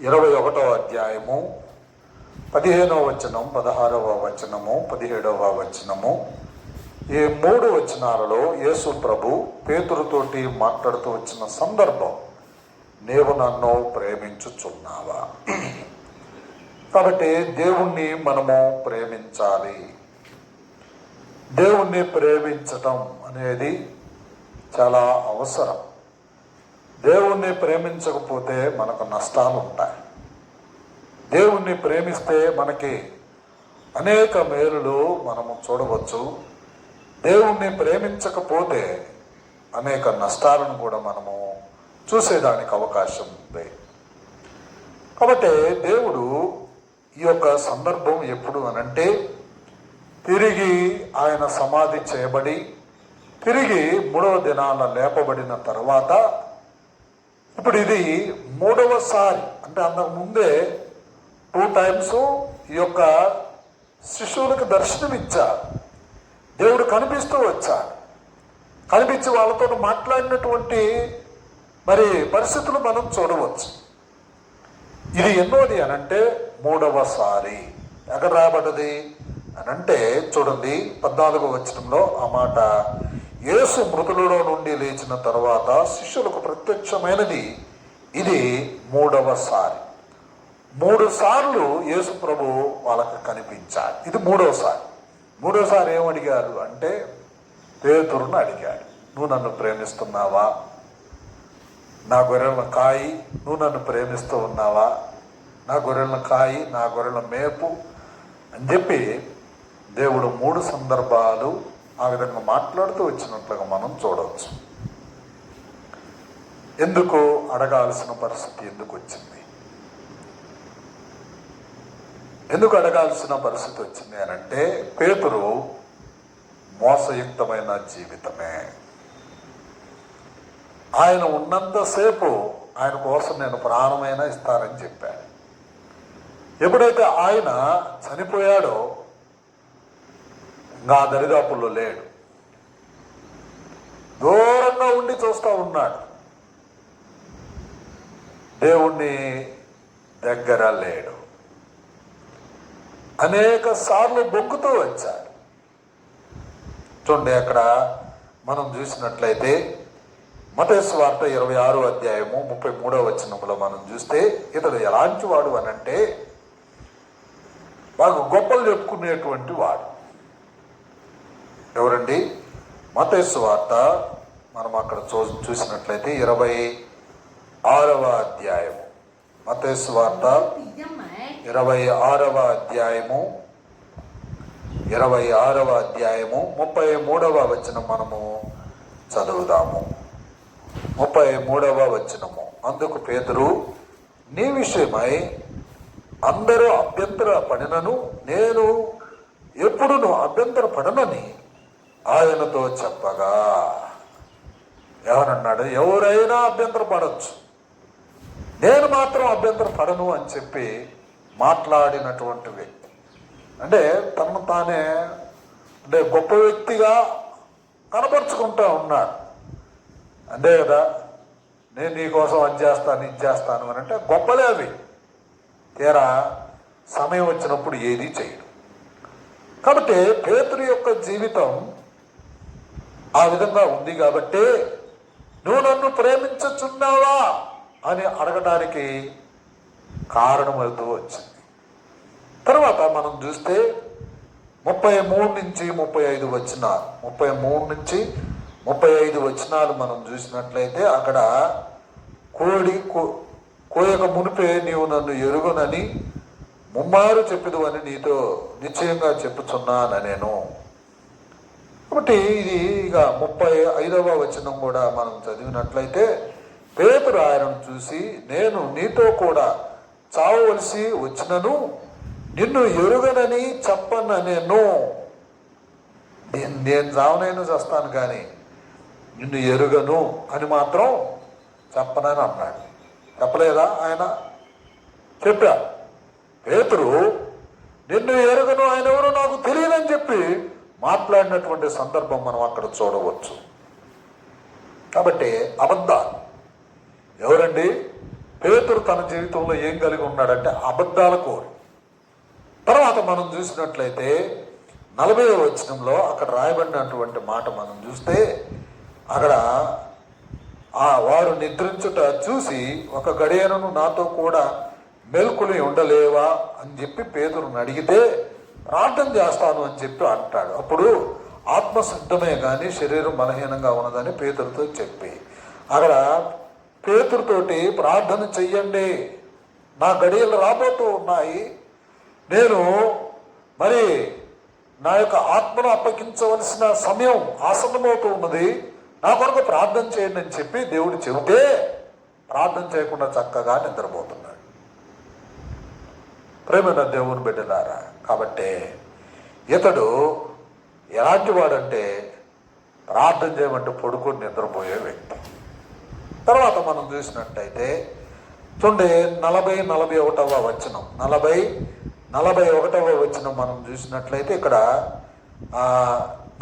ఇరవై ఒకటవ అధ్యాయము పదిహేనవ వచనం పదహారవ వచనము పదిహేడవ వచనము. ఈ మూడు వచనాలలో యేసు ప్రభు పేతురుతోటి మాట్లాడుతూ వచ్చిన సందర్భం నీవు నన్ను ప్రేమించుచున్నావా? కాబట్టి దేవుణ్ణి మనము ప్రేమించాలి. దేవుణ్ణి ప్రేమించటం అనేది చాలా అవసరం. దేవుణ్ణి ప్రేమించకపోతే మనకు నష్టాలు ఉంటాయి. దేవుణ్ణి ప్రేమిస్తే మనకి అనేక మేలులు మనము చూడవచ్చు. దేవుణ్ణి ప్రేమించకపోతే అనేక నష్టాలను కూడా మనము చూసేదానికి అవకాశం ఉంది. కాబట్టి దేవుడు ఈ యొక్క సందర్భం ఎప్పుడు అనంటే తిరిగి ఆయన సమాధి చేయబడి తిరిగి మూడవ దినాన లేపబడిన తర్వాత ఇప్పుడు ఇది మూడవసారి అంటే అంతకు ముందే టూ టైమ్స్ ఈ యొక్క శిశువులకు దర్శనం ఇచ్చారు దేవుడు కనిపిస్తూ వచ్చాడు. కనిపించి వాళ్ళతో మాట్లాడినటువంటి మరి పరిస్థితులు మనం చూడవచ్చు. ఇది ఎన్నోది అనంటే మూడవసారి. ఎక్కడ రాబడ్డది అనంటే చూడండి పద్నాలుగో వచ్చడంలో ఆ మాట యేసు మృతులలో నుండి లేచిన తర్వాత శిష్యులకు ప్రత్యక్షమైనది ఇది మూడవసారి మూడు సార్లు యేసు ప్రభు వాళ్ళకు కనిపించాలి ఇది మూడవసారి మూడోసారి ఏమడిగారు అంటే పేతురును అడిగాడు. నువ్వు నన్ను ప్రేమిస్తున్నావా? నా గొర్రెలను కాయి. నువ్వు నన్ను ప్రేమిస్తూ ఉన్నావా? నా గొర్రెలను కాయి నా గొర్రెల మేపు అని చెప్పి దేవుడు మూడు సందర్భాలు ఆ విధంగా మాట్లాడుతూ వచ్చినట్లుగా మనం చూడవచ్చు. ఎందుకు అడగాల్సిన పరిస్థితి ఎందుకు వచ్చింది? ఎందుకు అడగాల్సిన పరిస్థితి వచ్చింది అని అంటే పేతురు మోసయుక్తమైన జీవితమే. ఆయన ఉన్నంతసేపు ఆయన కోసం నేను ప్రాణమైనా ఇస్తానని చెప్పాను ఎప్పుడైతే ఆయన చనిపోయాడో నా దరిదాపుల్లో లేడు. దూరంగా ఉండి చూస్తూ ఉన్నాడు. దేవుణ్ణి దగ్గర లేడు. అనేక సార్లు బొగ్గుతూ వచ్చాడు. చూడండి అక్కడ మనం చూసినట్లయితే మతేశ్వార్త ఇరవై ఆరో అధ్యాయము ముప్పై మూడో వచనంలో మనం చూస్తే ఇతడు ఎలాంటి వాడు అనంటే బాగా గొప్పలు చెప్పుకునేటువంటి వాడు. ఎవరండి? మతేశ్వార్త మనం అక్కడ చూ చూసినట్లయితే ఇరవై ఆరవ అధ్యాయము. మతేశ్వార్త ఇరవై ఆరవ అధ్యాయము. ఇరవై ఆరవ అధ్యాయము. ముప్పై మూడవ వచనం మనము చదువుదాము. ముప్పై మూడవ వచనము. అందుకు పేదరు నీ విషయమై అందరూ అభ్యంతర పడినను నేను ఎప్పుడును అభ్యంతర పడనని ఆయనతో చెప్పగా ఎవరన్నాడు ఎవరైనా అభ్యంతరపడవచ్చు నేను మాత్రం అభ్యంతర పడను అని చెప్పి మాట్లాడినటువంటి వ్యక్తి. అంటే తనను తానే అంటే గొప్ప వ్యక్తిగా కనపరుచుకుంటూ ఉన్నాడు. అంతే కదా నేను నీకోసం అది చేస్తాను ఇది చేస్తాను అని అంటే గొప్పలే అవి. తీరా సమయం వచ్చినప్పుడు ఏది చేయడు. కాబట్టి పేతురు యొక్క జీవితం ఆ విధంగా ఉంది కాబట్టి నువ్వు నన్ను ప్రేమించుచున్నావా అని అడగడానికి కారణమవుతూ వచ్చింది. తర్వాత మనం చూస్తే ముప్పై మూడు నుంచి ముప్పై ఐదు వచ్చిన ముప్పై మూడు నుంచి ముప్పై ఐదు వచనాలు మనం చూసినట్లయితే అక్కడ కోడి కో- కోయక మునిపే నీవు నన్ను ఎరుగునని ముమ్మారు చెప్పదు అని నీతో నిశ్చయంగా చెప్పుచున్నాను నేను కాబట్టి ఇది ఇక ముప్పై ఐదవ వచనం కూడా మనం చదివినట్లయితే పేతురు ఆయనను చూసి నేను నీతో కూడా చావవలసి వచ్చినను నిన్ను ఎరుగనని చెప్పను నేను నేను చావనైనా చేస్తాను కానీ నిన్ను ఎరుగను అని మాత్రం చెప్పనని అన్నాడు. చెప్పలేదా ఆయన? చెప్పా పేతురు నిన్ను ఎరుగను ఆయన ఎవరో నాకు తెలియదని చెప్పి మాట్లాడినటువంటి సందర్భం మనం అక్కడ చూడవచ్చు. కాబట్టి అబద్ధాలు. ఎవరండి? పేతురు తన జీవితంలో ఏం కలిగి ఉన్నాడంటే అబద్ధాల కోరి. తర్వాత మనం చూసినట్లయితే నలభై వచనంలో అక్కడ రాయబడినటువంటి మాట మనం చూస్తే అక్కడ ఆ వారు నిద్రించుట చూసి ఒక గడియనను నాతో కూడా మెల్కుని ఉండలేవా అని చెప్పి పేదరుని అడిగితే ప్రార్థన చేస్తాను అని చెప్పి అంటాడు. అప్పుడు ఆత్మ సిద్ధమే కానీ శరీరం బలహీనంగా ఉన్నదని పేతులతో చెప్పి అక్కడ పేతురుతోటి ప్రార్థన చెయ్యండి. నా గడియలు రాబోతూ ఉన్నాయి. నేను మరి నా యొక్క ఆత్మను అప్పగించవలసిన సమయం ఆసన్నమవుతూ ఉన్నది. నా కొరకు ప్రార్థన చేయండి అని చెప్పి దేవుడు చెబితే ప్రార్థన చేయకుండా చక్కగా నిద్రపోతున్నాడు. ప్రేమ దేవుని బిడ్డలారా కాబట్టి ఇతడు ఎలాంటి వాడంటే ప్రార్థన చేయమంటే పడుకొని నిద్రపోయే వ్యక్తి. తర్వాత మనం చూసినట్టయితే చూడండి నలభై నలభై ఒకటవ వచనం. నలభై నలభై ఒకటవ వచనం మనం చూసినట్లయితే ఇక్కడ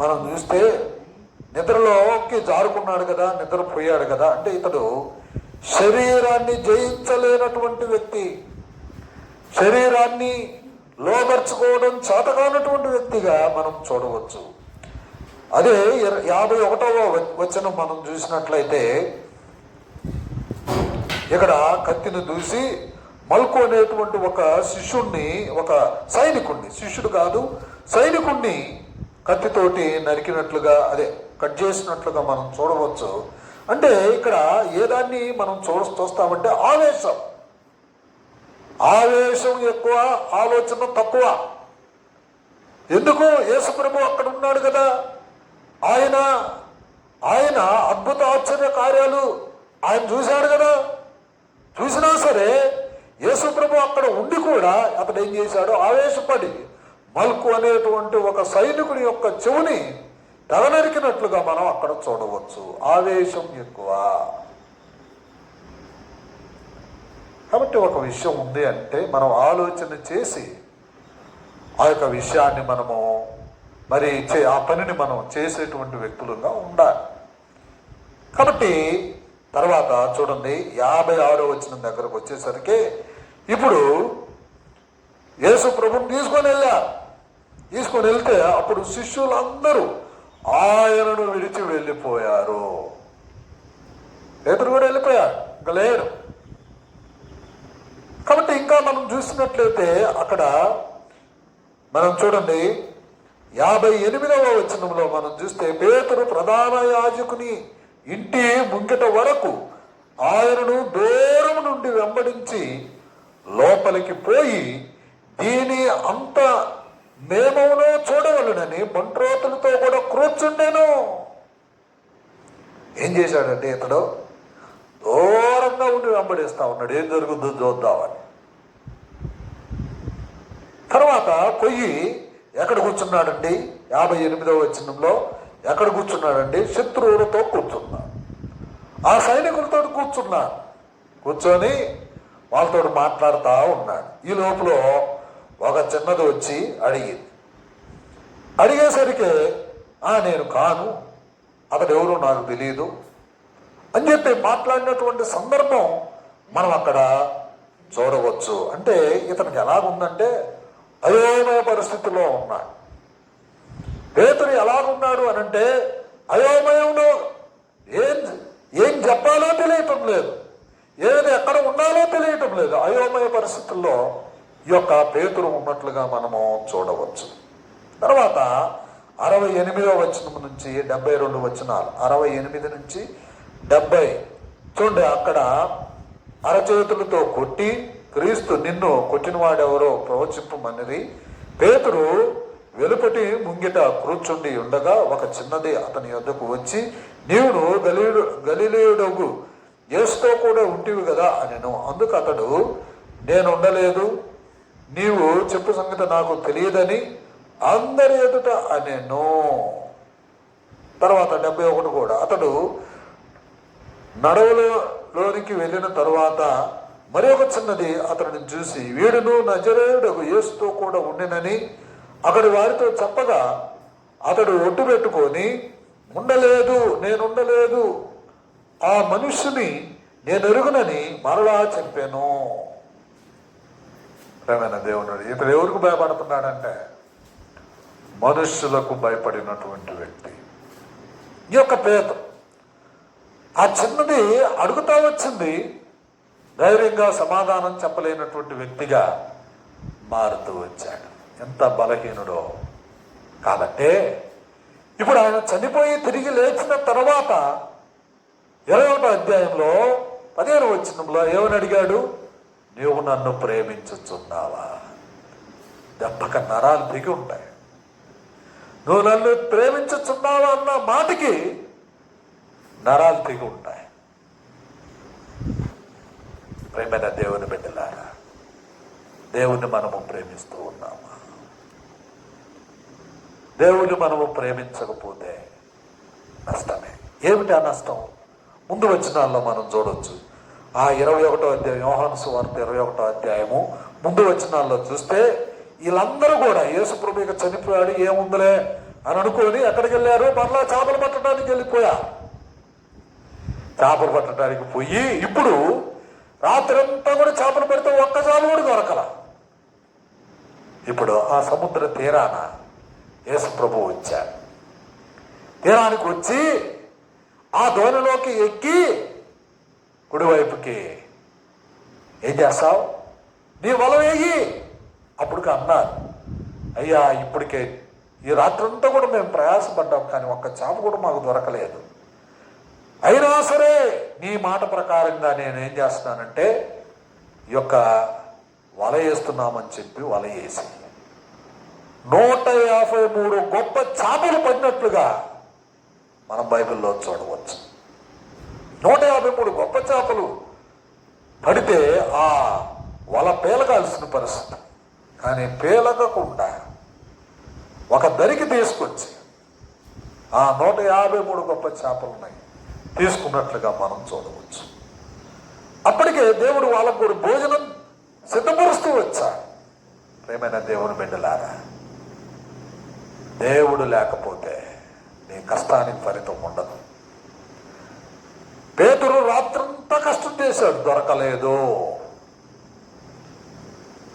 మనం చూస్తే నిద్రలోకి జారుకున్నాడు కదా నిద్రపోయాడు కదా. అంటే ఇతడు శరీరాన్ని జయించలేనటువంటి వ్యక్తి. శరీరాన్ని లోపరుచుకోవడం చేతకానటువంటి వ్యక్తిగా మనం చూడవచ్చు. అదే యాభై ఒకటవ వచ్చిన వచనం మనం చూసినట్లయితే ఇక్కడ కత్తిని దూసి మల్కు అనేటువంటి ఒక శిష్యుణ్ణి ఒక సైనికుణ్ణి శిష్యుడు కాదు సైనికుణ్ణి కత్తితోటి నరికినట్లుగా అదే కట్ చేసినట్లుగా మనం చూడవచ్చు. అంటే ఇక్కడ ఏ దాన్ని మనం చూడ చూస్తామంటే ఆవేశం. ఆవేశం ఎక్కువ ఆలోచన తక్కువ. ఎందుకు? యేసుప్రభు అక్కడ ఉన్నాడు కదా. ఆయన ఆయన అద్భుత ఆశ్చర్య కార్యాలు ఆయన చూశాడు కదా. చూసినా సరే యేసుప్రభు అక్కడ ఉండి కూడా అతడు ఏం చేశాడు? ఆవేశపడి మల్కు అనేటువంటి ఒక సైనికుని యొక్క చెవుని తెగనరికినట్లుగా మనం అక్కడ చూడవచ్చు. ఆవేశం ఎక్కువ. కాబట్టి ఒక విషయం ఉంది అంటే మనం ఆలోచన చేసి ఆ యొక్క విషయాన్ని మనము మరి చే- ఆ పనిని మనం చేసేటువంటి వ్యక్తులుగా ఉండాలి. కాబట్టి తర్వాత చూడండి యాభై ఆరో వచ్చిన దగ్గరకు వచ్చేసరికి ఇప్పుడు యేసు ప్రభుని తీసుకొని వెళ్ళారు. తీసుకొని వెళ్తే అప్పుడు శిష్యులందరూ ఆయనను విడిచి వెళ్ళిపోయారు. పేదరు కూడా వెళ్ళిపోయారు ఇంకా లేరు. కాబట్టి ఇంకా మనం చూసినట్లయితే అక్కడ మనం చూడండి యాభై ఎనిమిదవ వచనంలో మనం చూస్తే పేతురు ప్రధాన యాజకుని ఇంటి ముంగిట వరకు ఆయనను దూరం నుండి వెంబడించి లోపలికి పోయి దీని అంత మేమవునో చూడవలనని మంట్రోతులతో కూడా కూర్చుండేను. ఏం చేశాడండి ఇతడు దూరంగా ఉండి వెంబడిస్తా ఉన్నాడు. ఏం జరుగుతుందో చూద్దామని తర్వాత పొయ్యి ఎక్కడ కూర్చున్నాడండి? యాభై ఎనిమిదవ వచనంలో ఎక్కడ కూర్చున్నాడండి? శత్రువులతో కూర్చున్నాడు ఆ సైనికులతో కూర్చున్నాడు కూర్చొని వాళ్ళతో మాట్లాడుతూ ఉన్నాడు. ఈ లోపల ఒక చిన్నది వచ్చి అడిగింది. అడిగేసరికి ఆ నేను కాను. అతడు ఎవరో నాకు తెలియదు అని చెప్పి మాట్లాడినటువంటి సందర్భం మనం అక్కడ చూడవచ్చు. అంటే ఇతనికి ఎలాగుందంటే అయోమయ పరిస్థితిలో ఉన్నాడు పేతుడు ఎలాగున్నాడు అని అంటే అయోమయంలో ఏం ఏం చెప్పాలో తెలియటం లేదు. ఏది ఎక్కడ ఉండాలో తెలియటం లేదు. అయోమయ పరిస్థితుల్లో ఈ యొక్క పేతురు ఉన్నట్లుగా మనము చూడవచ్చు. తర్వాత అరవై ఎనిమిదో వచనం నుంచి డెబ్బై రెండు వచనాలు అరవై ఎనిమిది నుంచి డెబ్బై. చూడండి అక్కడ అరచేతులతో కొట్టి క్రీస్తు నిన్ను కొట్టినవాడెవరో ప్రవచింపమన్నది. పేతురు వెలుపటి ముంగిట కూర్చుండి ఉండగా ఒక చిన్నది అతని యొద్దకు వచ్చి నీవును గలీడు గలిలేయుడవు యేసుతో కూడా ఉంటివి కదా అనెను. అందుకు అతడు నేను ఉండలేదు నీవు చెప్పు సంగతి నాకు తెలియదని అందరి ఎదుట అనెను. తర్వాత డెబ్బై ఒకటి కూడా అతడు నడవలోనికి వెళ్ళిన తరువాత మరి ఒక చిన్నది అతడిని చూసి వీడును నజరేయుడకు యేసుతో కూడా ఉండినని అక్కడి వారితో చెప్పగా అతడు ఒట్టు పెట్టుకొని ఉండలేదు నేను ఉండలేదు ఆ మనుష్యుని నేను ఎరుగునని మరలా చెప్పాను. ప్రేమైన దేవుడు ఇతడు ఎవరికి భయపడుతున్నాడంటే మనుష్యులకు భయపడినటువంటి వ్యక్తి. ఈ యొక్క పేద ఆ చిన్నది అడుగుతా వచ్చింది. ధైర్యంగా సమాధానం చెప్పలేనటువంటి వ్యక్తిగా మారుతూ వచ్చాడు. ఎంత బలహీనుడో. కాబట్టే ఇప్పుడు ఆయన చనిపోయి తిరిగి లేచిన తర్వాత ఇరవై ఒకటో అధ్యాయంలో పదిహేను వచ్చినంలో ఏమని అడిగాడు? నీవు నన్ను ప్రేమించుచున్నావా? దెబ్బక నరాలు దిగి ఉంటాయి. నువ్వు నన్ను ప్రేమించుచున్నావా? అన్న మాటకి నరాలు తెగి ఉంటాయి. ప్రేమైన దేవుని బిడ్డలారా దేవుని మనము ప్రేమిస్తూ ఉన్నామా. దేవుని మనము ప్రేమించకపోతే నష్టమే. ఏమిటి ఆ నష్టం? ముందు వచ్చినాల్లో మనం చూడొచ్చు. ఆ ఇరవై ఒకటో అధ్యాయం యోహాను సువార్త ఇరవై ఒకటో అధ్యాయము ముందు వచ్చినాల్లో చూస్తే వీళ్ళందరూ కూడా యేసు ప్రభు చనిపోయాడు ఏముందిలే అని అనుకొని ఎక్కడికి వెళ్ళారు. మరలా చేపలు పట్టడానికి వెళ్ళిపోయా. చేపలు పట్టడానికి పోయి ఇప్పుడు రాత్రంతా కూడా చేపలు పడితే ఒక్క చేప కూడా దొరకల. ఇప్పుడు ఆ సముద్ర తీరాన యేసు ప్రభు వచ్చారు తీరానికి వచ్చి ఆ దోణిలోకి ఎక్కి కుడివైపుకి ఏం చేస్తావు? నీ వల వేయి అప్పుడు అన్నారు. అయ్యా ఇప్పటికే ఈ రాత్రంతా కూడా మేము ప్రయాసపడ్డాం కానీ ఒక్క చేప కూడా మాకు దొరకలేదు. అయినా సరే నీ మాట ప్రకారంగా నేనేం చేస్తున్నానంటే ఈ యొక్క వల వేస్తున్నామని చెప్పి వల వేసి నూట యాభై మూడు గొప్ప చేపలు పడినట్లుగా మనం బైబిల్లో చూడవచ్చు. నూట యాభై మూడు గొప్ప చేపలు పడితే ఆ వల పేలగాల్సిన పరిస్థితి. కానీ పేలగకుండా ఒక దరికి తీసుకొచ్చి ఆ నూట యాభై మూడు గొప్ప చేపలు ఉన్నాయి తీసుకున్నట్లుగా మనం చూడవచ్చు. అప్పటికే దేవుడు వాళ్ళకు కూడా భోజనం సిద్ధపరుస్తూ వచ్చాడు. ప్రేమైన దేవుని బిడ్డలారా దేవుడు లేకపోతే నీ కష్టానికి ఫలితం ఉండదు. పేతురు రాత్రంతా కష్టం చేశాడు దొరకలేదు.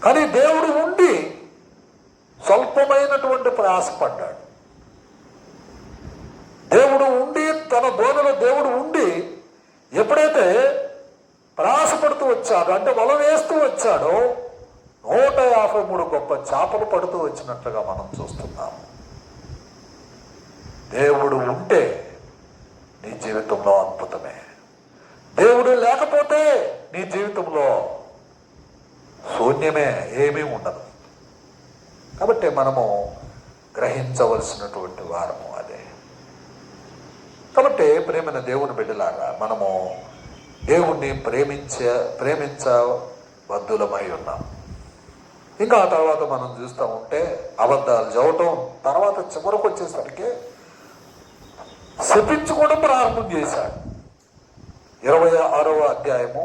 కానీ దేవుడు ఉండి స్వల్పమైనటువంటి ప్రయాసపడ్డాడు. దేవుడు ఉండి తన బోధలో దేవుడు ఉండి ఎప్పుడైతే ప్రయాసపడుతూ వచ్చాడో అంటే వల వేస్తూ వచ్చాడో నూట యాభై మూడు గొప్ప చేపలు పడుతూ వచ్చినట్లుగా మనం చూస్తున్నాము దేవుడు ఉంటే నీ జీవితంలో అద్భుతమే. దేవుడు లేకపోతే నీ జీవితంలో శూన్యమే ఏమీ ఉండదు. కాబట్టి మనము గ్రహించవలసినటువంటి వారము కాబట్టి ప్రేమైన దేవుని బిడ్డలారా మనము దేవుణ్ణి ప్రేమించ ప్రేమించబద్ధులమై ఉన్నాం. ఇంకా ఆ తర్వాత మనం చూస్తూ ఉంటే అబద్ధాలు చదవటం తర్వాత చివరకు వచ్చేసరికి శపించుకోవడం ప్రారంభం చేశాడు. ఇరవై ఆరవ అధ్యాయము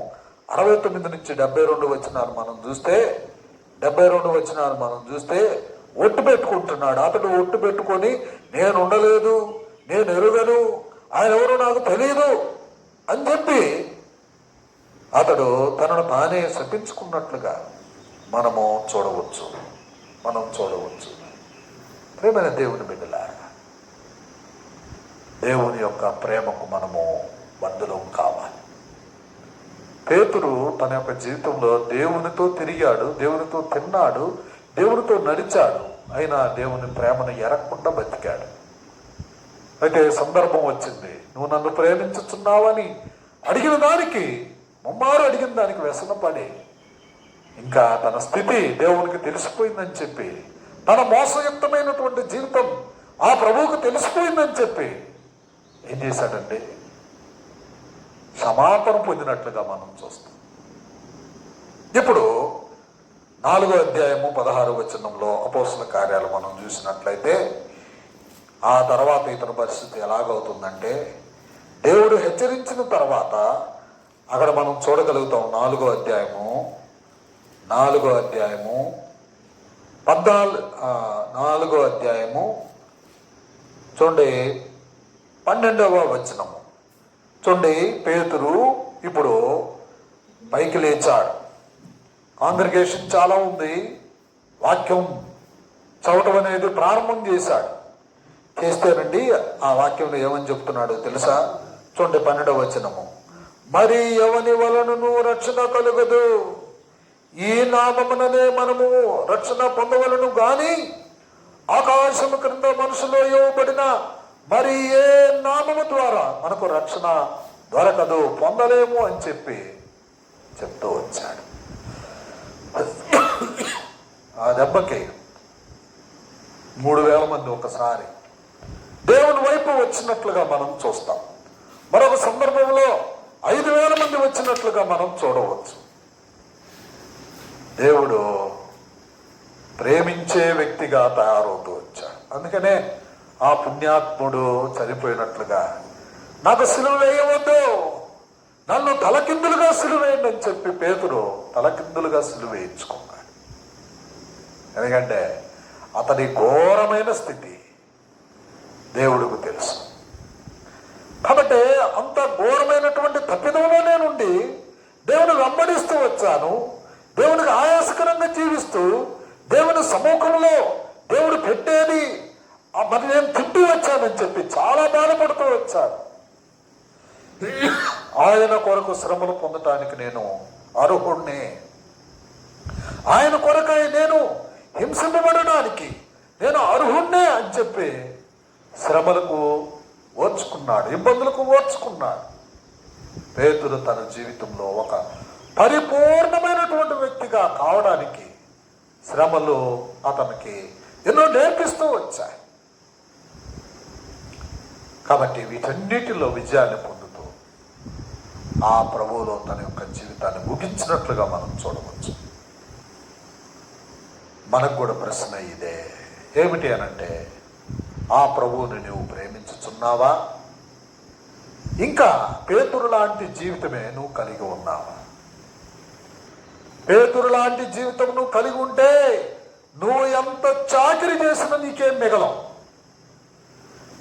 అరవై తొమ్మిది నుంచి డెబ్బై రెండు వచ్చినారు మనం చూస్తే డెబ్బై రెండు వచ్చినారు మనం చూస్తే ఒట్టు పెట్టుకుంటున్నాడు. అతడు ఒట్టు పెట్టుకొని నేను ఉండలేదు నేను ఎరుగను ఆయన ఎవరో నాకు తెలియదు అని చెప్పి అతడు తనను తానే శపించుకున్నట్లుగా మనము చూడవచ్చు. మనం చూడవచ్చు. ప్రేమైన దేవుని బిడ్డలారా దేవుని యొక్క ప్రేమకు మనము బంధులం కావాలి. పేతుడు తన యొక్క జీవితంలో దేవునితో తిరిగాడు దేవునితో తిన్నాడు దేవునితో నడిచాడు. అయినా దేవుని ప్రేమను ఎరగకుండా బతికాడు. అయితే సందర్భం వచ్చింది. నువ్వు నన్ను ప్రేమించుతున్నావని అడిగిన దానికి ముమ్మారు అడిగిన దానికి వ్యసనపడి ఇంకా తన స్థితి దేవునికి తెలిసిపోయిందని చెప్పి తన మోసయుక్తమైనటువంటి జీవితం ఆ ప్రభువుకు తెలిసిపోయిందని చెప్పి ఏం చేశాడండి క్షమాపణ పొందినట్లుగా మనం చూస్తాం. ఇప్పుడు నాలుగో అధ్యాయము పదహారు వచనంలో అపోసల కార్యాలు మనం చూసినట్లయితే ఆ తర్వాత ఇతని పరిస్థితి ఎలాగవుతుందంటే దేవుడు హెచ్చరించిన తర్వాత అక్కడ మనం చూడగలుగుతాం నాలుగో అధ్యాయము నాలుగో అధ్యాయము పద్నాలుగు నాలుగో అధ్యాయము చూడండి పన్నెండవ వచనము. చూడండి పేతురు ఇప్పుడు పైకి లేచాడు. కాంగ్రిగేషన్ చాలా ఉంది. వాక్యం చదవటం అనేది ప్రారంభం చేశాడు. చేస్తేనండి ఆ వాక్యంలో ఏమని చెప్తున్నాడు తెలుసా? చూడండి పన్నెండవ వచనము. మరి ఎవని వలనను రక్షణ కలుగదు? ఈ నామముననే మనము రక్షణ పొందవలను గాని ఆకాశము క్రింద మనసులో ఇవ్వబడిన మరి ఏ నామము ద్వారా మనకు రక్షణ దొరకదు పొందలేము అని చెప్పి చెప్తూ వచ్చాడు. ఆ దెబ్బకి మూడు వేల మంది ఒకసారి దేవుని వైపు వచ్చినట్లుగా మనం చూస్తాం. మరొక సందర్భంలో ఐదు వేల మంది వచ్చినట్లుగా మనం చూడవచ్చు. దేవుడు ప్రేమించే వ్యక్తిగా తయారవుతూ వచ్చాడు. అందుకనే ఆ పుణ్యాత్ముడు చనిపోయినట్లుగా నాకు సిలువ వేయవద్దు. నన్ను తలకిందులుగా సిలువేయండి అని చెప్పి పేతురు తలకిందులుగా సిలువేయించుకున్నాడు ఎందుకంటే అతని ఘోరమైన స్థితి దేవుడికి తెలుసు. కాబట్టి అంత ఘోరమైనటువంటి తప్పిదంలో నేనుండి దేవుని వెంబడిస్తూ వచ్చాను. దేవునికి ఆయాసకరంగా జీవిస్తూ దేవుని సముఖంలో దేవుడు పెట్టేది మరి నేను తింటూ వచ్చానని చెప్పి చాలా బాధపడుతూ వచ్చాను. ఆయన కొరకు శ్రమలు పొందటానికి నేను అర్హుణ్ణి. ఆయన కొరకై నేను హింసింపబడడానికి నేను అర్హుణ్ణే అని చెప్పి శ్రమలకు ఓర్చుకున్నాడు ఇబ్బందులకు ఓర్చుకున్నాడు. పేతుడు తన జీవితంలో ఒక పరిపూర్ణమైనటువంటి వ్యక్తిగా కావడానికి శ్రమలు అతనికి ఎన్నో నేర్పిస్తూ వచ్చాయి. కాబట్టి వీటన్నిటిలో విజయాన్ని పొందుతూ ఆ ప్రభువులో తన యొక్క జీవితాన్ని ముగించినట్లుగా మనం చూడవచ్చు. మనకు కూడా ప్రశ్న ఇదే ఏమిటి అనంటే ఆ ప్రభువుని నువ్వు ప్రేమించుచున్నావా? ఇంకా పేతురు లాంటి జీవితమే నువ్వు కలిగి ఉన్నావా? పేతురు లాంటి జీవితం నువ్వు కలిగి ఉంటే నువ్వు ఎంత చాకరీ చేసినా నీకేం మిగలం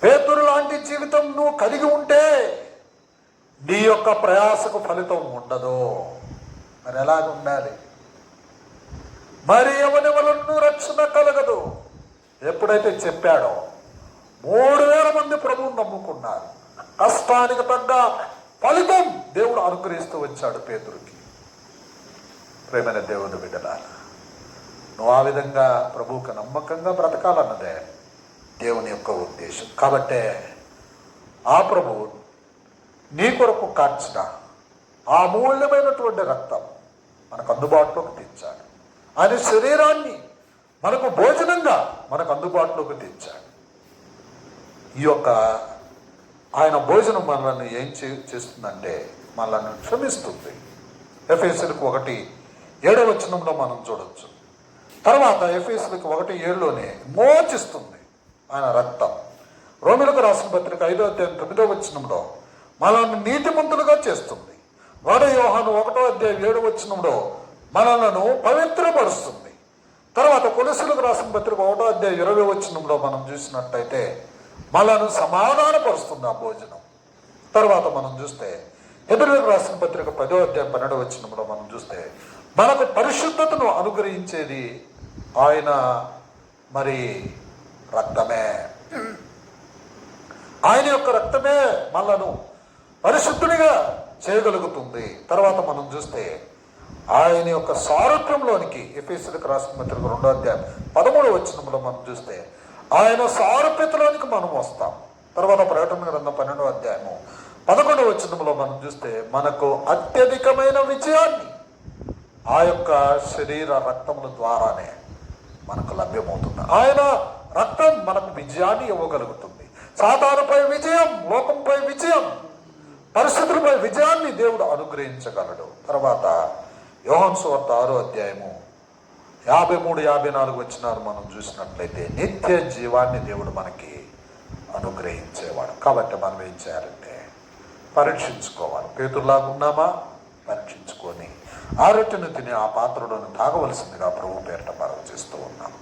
పేతురు లాంటి జీవితం నువ్వు కలిగి ఉంటే నీ యొక్క ప్రయాసకు ఫలితం ఉండదు. మరి ఎలాగ ఉండాలి? మరి ఎవని వలన రక్షణ కలగదు? ఎప్పుడైతే చెప్పాడో మూడు వేల మంది ప్రభువుని నమ్ముకున్నారు. కష్టానికి తగ్గ ఫలితం దేవుడు అనుగ్రహిస్తూ వచ్చాడు పేతురికి. ప్రేమైన దేవుని బిడ్డలారా నువ్వు ఆ విధంగా ప్రభువుకి నమ్మకంగా బ్రతకాలన్నదే దేవుని యొక్క ఉద్దేశం. కాబట్టే ఆ ప్రభు నీ కొరకు కార్చిన ఆ మూల్యమైనటువంటి రక్తం మనకు అందుబాటులోకి తెచ్చాడు. ఆయన శరీరాన్ని మనకు భోజనంగా మనకు అందుబాటులోకి తెచ్చాడు. ఈ యొక్క ఆయన భోజనం మనల్ని ఏం చే చేస్తుందంటే మనల్ని క్షమిస్తుంది. ఎఫ్ఎస్ఎల్కి ఒకటి ఏడవ వచనంలో మనం చూడొచ్చు. తర్వాత ఎఫ్ఎస్ఎల్కి ఒకటి ఏడులోనే మోచిస్తుంది ఆయన రక్తం. రోమిలకు రాసిన పత్రిక ఐదో అధ్యాయం తొమ్మిదో వచనంలో మనల్ని నీతిమంతులుగా చేస్తుంది. వాడ యోహాను ఒకటో అధ్యాయం ఏడు వచనంలో మనలను పవిత్రపరుస్తుంది. తర్వాత కొలసులకు రాసిన పత్రిక ఒకటో అధ్యాయం ఇరవై వచనంలో మనం చూసినట్టయితే మనను సమాధానపరుస్తుంది ఆ భోజనం. తర్వాత మనం చూస్తే ఎదురులకు రాసిన పత్రిక పదో అధ్యాయం పన్నెండు వచనంలో మనం చూస్తే మనకు పరిశుద్ధతను అనుగ్రహించేది ఆయన మరి రక్తమే. ఆయన యొక్క రక్తమే మనను పరిశుద్ధునిగా చేయగలుగుతుంది. తర్వాత మనం చూస్తే ఆయన యొక్క సారూప్యంలోనికి ఎఫ్ఎస్లకు రాసిన పత్రిక రెండో అధ్యాయం పదమూడు వచనంలో మనం చూస్తే ఆయన సారూప్యతలోనికి మనం వస్తాం. తర్వాత ప్రకటన గ్రంథం పన్నెండో అధ్యాయము పదకొండవ వచనంలో మనం చూస్తే మనకు అత్యధికమైన విజయాన్ని ఆ యొక్క శరీర రక్తముల ద్వారానే మనకు లభ్యమవుతుంది. ఆయన రక్తం మనకు విజయాన్ని ఇవ్వగలుగుతుంది. సాధారణపై విజయం లోకంపై విజయం పరిస్థితులపై విజయాన్ని దేవుడు అనుగ్రహించగలడు. తర్వాత యోహన్ సువార్త ఆరో అధ్యాయము యాభై మూడు యాభై నాలుగు వచ్చినారు మనం చూసినట్లయితే నిత్య జీవాన్ని దేవుడు మనకి అనుగ్రహించేవాడు. కాబట్టి మనం ఏం చేయాలంటే పరీక్షించుకోవాలి. పేతుల్లాగా ఉన్నామా పరీక్షించుకొని ఆ రొట్టెను తిని ఆ పాత్రలోని తాగవలసిందిగా ప్రభు పేరిట మనం చేస్తూ ఉన్నాం.